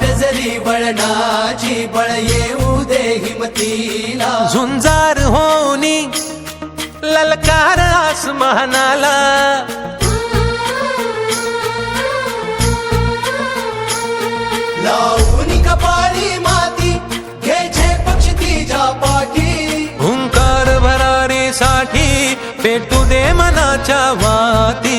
वाट जरी बळणाची बळ येऊ दे हिमतीला. झुंजार होनी ललकार आसमानाला. लावून कपाळी माती घ्यायचे पक्ष तिच्या पाठी. हुंकार भरारीसाठी पेटू दे मनाच्या वाती.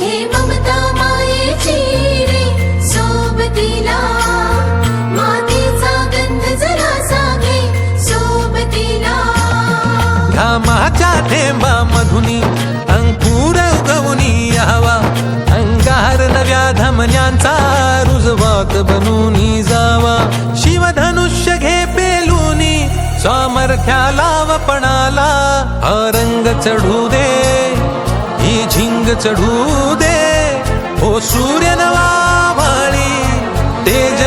हे ममता मायेची रे सोबतीला। मातीचा गंध जरा सागे सोबतीला। घामाच्या थेंबा मधुनी अंकुर उगवनी यावा अंगार नव्या धमन्यांचा रुजवात बनूनी जावा। शिवधनुष्य घे पेलूनी सामर्थ्याला वपणाला हा रंग चढू दे ही झिंग चढू हो सूर्यनवा तेज